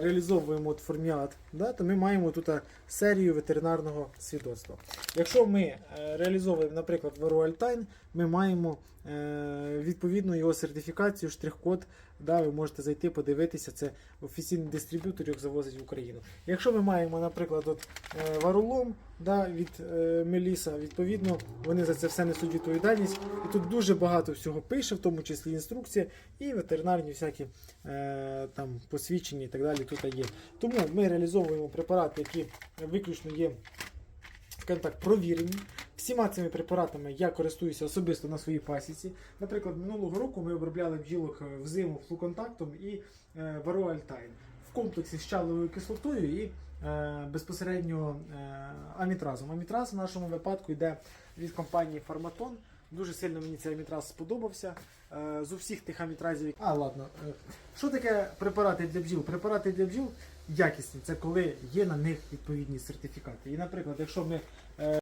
реалізовуємо от форміат, да, то ми маємо тут е, серію ветеринарного свідоцтва. Якщо ми е, реалізовуємо, наприклад, Verualtine, ми маємо е, відповідну його сертифікацію, штрих-код. Да, ви можете зайти, подивитися, це офіційний дистриб'ютор, який завозить в Україну. Якщо ми маємо, наприклад, от, е, варулом да, від Меліса, відповідно, вони за це все несуть відповідальність. І тут дуже багато всього пише, в тому числі інструкція і ветеринарні всякі там посвідчення і так далі тут є. Тому ми реалізовуємо препарати, які виключно є скажімо так, провірені. Всіма цими препаратами я користуюся особисто на своїй пасіці. Наприклад, минулого року ми обробляли бджілок е, взиму флуконтактом і е, вароальтайн в комплексі з чаловою кислотою і е, безпосередньо е, амітразом. Амітраз в нашому випадку йде від компанії Фарматон. Дуже сильно мені цей амітраз сподобався. Е, з усіх тих амітразів. А, ладно. Е, Що таке препарати для бджіл? Препарати для бджіл якісні. Це коли є на них відповідні сертифікати. І, наприклад, якщо ми